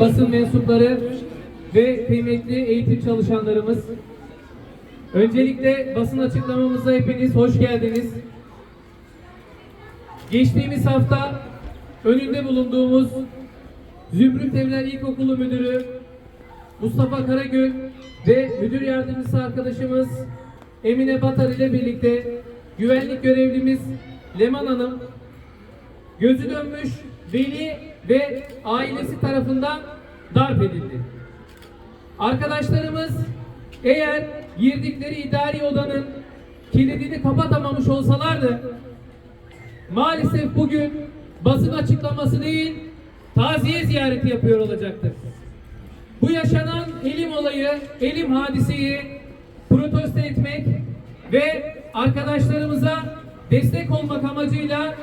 basın mensupları ve kıymetli eğitim çalışanlarımız. Öncelikle basın açıklamamıza hepiniz hoş geldiniz. Geçtiğimiz hafta önünde bulunduğumuz Zümrüt Evler İlkokulu Müdürü Mustafa Karagül ve müdür yardımcısı arkadaşımız Emine Batar ile birlikte güvenlik görevlimiz Leman Hanım gözü dönmüş veli ve ailesi tarafından darp edildi. Arkadaşlarımız eğer girdikleri idari odanın kilidini kapatamamış olsalardı maalesef bugün basın açıklaması değil taziye ziyareti yapıyor olacaktır. Bu yaşanan elim olayı, elim hadiseyi protesto etmek ve arkadaşlarımıza destek olmak amacıyla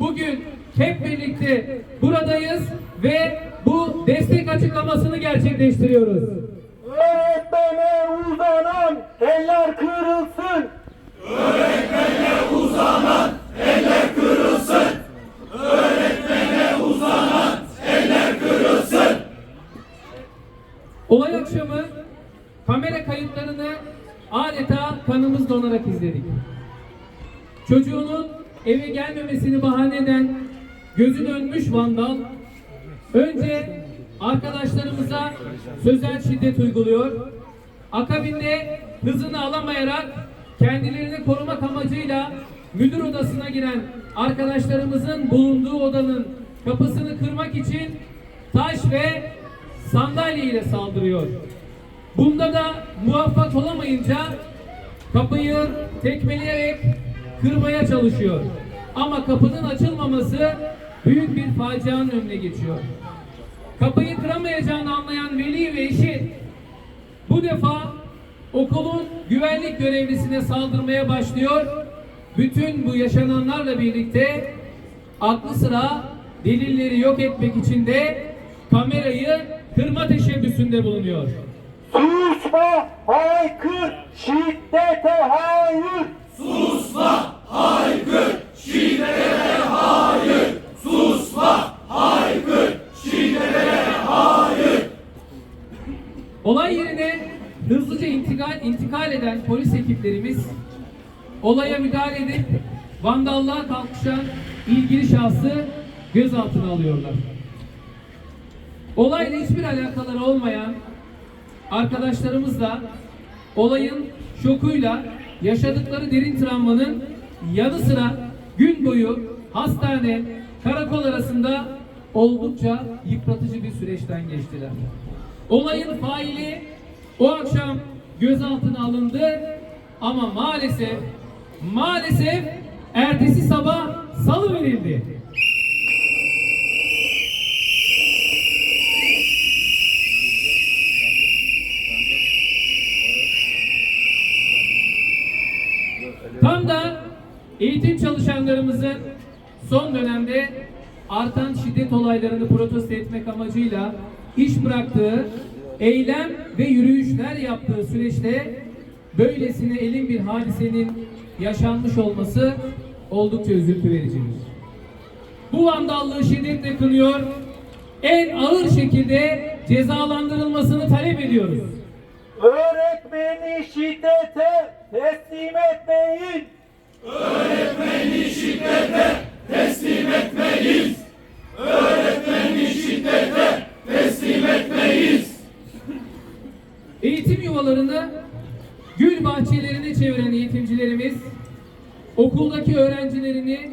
bugün hep birlikte buradayız ve bu destek açıklamasını gerçekleştiriyoruz. Öğretmene uzanan eller kırılsın. Olay akşamı kamera kayıtlarını adeta kanımız donarak izledik. Çocuğunun eve gelmemesini bahane eden gözü dönmüş vandal önce arkadaşlarımıza sözel şiddet uyguluyor. Akabinde hızını alamayarak kendilerini korumak amacıyla müdür odasına giren arkadaşlarımızın bulunduğu odanın kapısını kırmak için taş ve sandalye ile saldırıyor. Bunda da muvaffak olamayınca kapıyı tekmeleyerek kırmaya çalışıyor. Ama kapının açılmaması büyük bir facianın önüne geçiyor. Kapıyı kıramayacağını anlayan veli ve eşi bu defa okulun güvenlik görevlisine saldırmaya başlıyor. Bütün bu yaşananlarla birlikte aklı sıra delilleri yok etmek için de kamerayı kırma teşebbüsünde bulunuyor. Susma, haykır, şiddete hayır. Olay yerine hızlıca intikal, intikal eden polis ekiplerimiz olaya müdahale edip vandallığa kalkışan ilgili şahsı gözaltına alıyorlar. Olayla hiçbir alakaları olmayan arkadaşlarımız da olayın şokuyla yaşadıkları derin travmanın yanı sıra gün boyu hastane, karakol arasında oldukça yıpratıcı bir süreçten geçtiler. Olayın faili o akşam gözaltına alındı ama maalesef maalesef ertesi sabah salı verildi. Tam da eğitim çalışanlarımızın son dönemde artan şiddet olaylarını protesto etmek amacıyla iş bıraktığı, eylem ve yürüyüşler yaptığı süreçte böylesine elin bir hadisenin yaşanmış olması oldukça üzüntü vericidir. Bu vandallığı şiddetle kınıyor, en ağır şekilde cezalandırılmasını talep ediyoruz. Öğretmeni şiddete teslim etmeyin. Eğitim yuvalarını gül bahçelerine çeviren eğitimcilerimiz, okuldaki öğrencilerini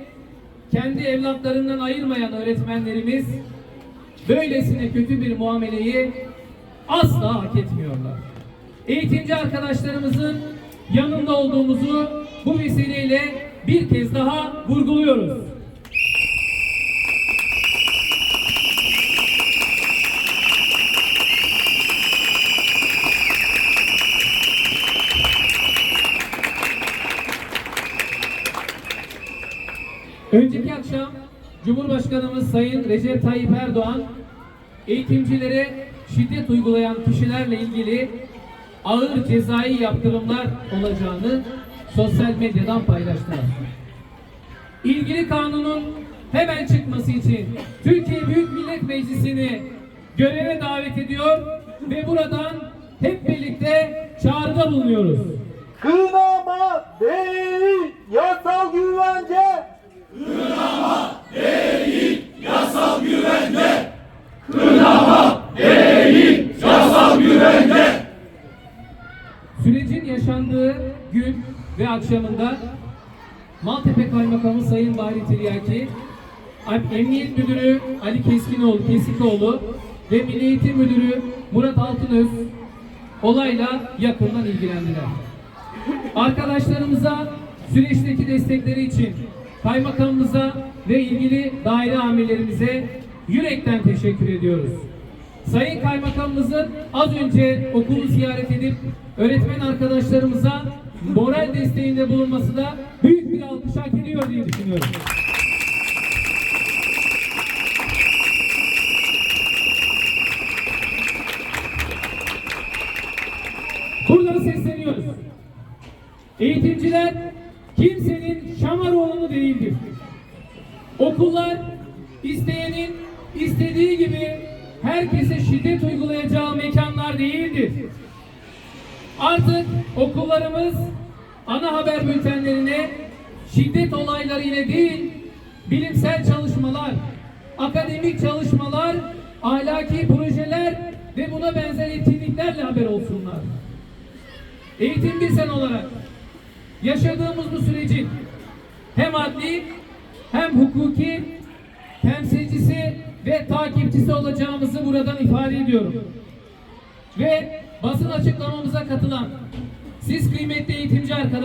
kendi evlatlarından ayırmayan öğretmenlerimiz, böylesine kötü bir muameleyi asla hak etmiyorlar. Eğitimci arkadaşlarımızın yanında olduğumuzu bu vesileyle bir kez daha vurguluyoruz. Önceki akşam Cumhurbaşkanımız Sayın Recep Tayyip Erdoğan eğitimcilere şiddet uygulayan kişilerle ilgili ağır cezai yaptırımlar olacağını sosyal medyadan paylaştılar. İlgili kanunun hemen çıkması için Türkiye Büyük Millet Meclisi'ni göreve davet ediyor ve buradan hep birlikte çağrıda bulunuyoruz. Kınama değil yasal güvence. Akşamında Maltepe Kaymakamı Sayın Bahri Tiryaki, Emniyet Müdürü Ali Keskinoğlu, Kesikoğlu ve Milli Eğitim Müdürü Murat Altınöz olayla yakından ilgilendiler. Arkadaşlarımıza süreçteki destekleri için kaymakamımıza ve ilgili daire amirlerimize yürekten teşekkür ediyoruz. Sayın Kaymakamımızın az önce okulu ziyaret edip öğretmen arkadaşlarımıza moral desteğinde bulunması da büyük bir alkış hak ediyor diye düşünüyorum. Buradan sesleniyoruz. Eğitimciler kimsenin şamaroğlu değildir. Okullar isteyenin istediği gibi herkese şiddet uygulayacağı mekanlar değildir. Artık okullarımız ana haber bültenlerine şiddet olayları ile değil, bilimsel çalışmalar, akademik çalışmalar, ahlaki projeler ve buna benzer etkinliklerle haber olsunlar. Eğitim bir sen olarak yaşadığımız bu sürecin hem adli hem hukuki temsilcisi ve takipçisi olacağımızı buradan ifade ediyorum. Ve basın açıklamamıza katılan siz kıymetli eğitimci arkadaşlar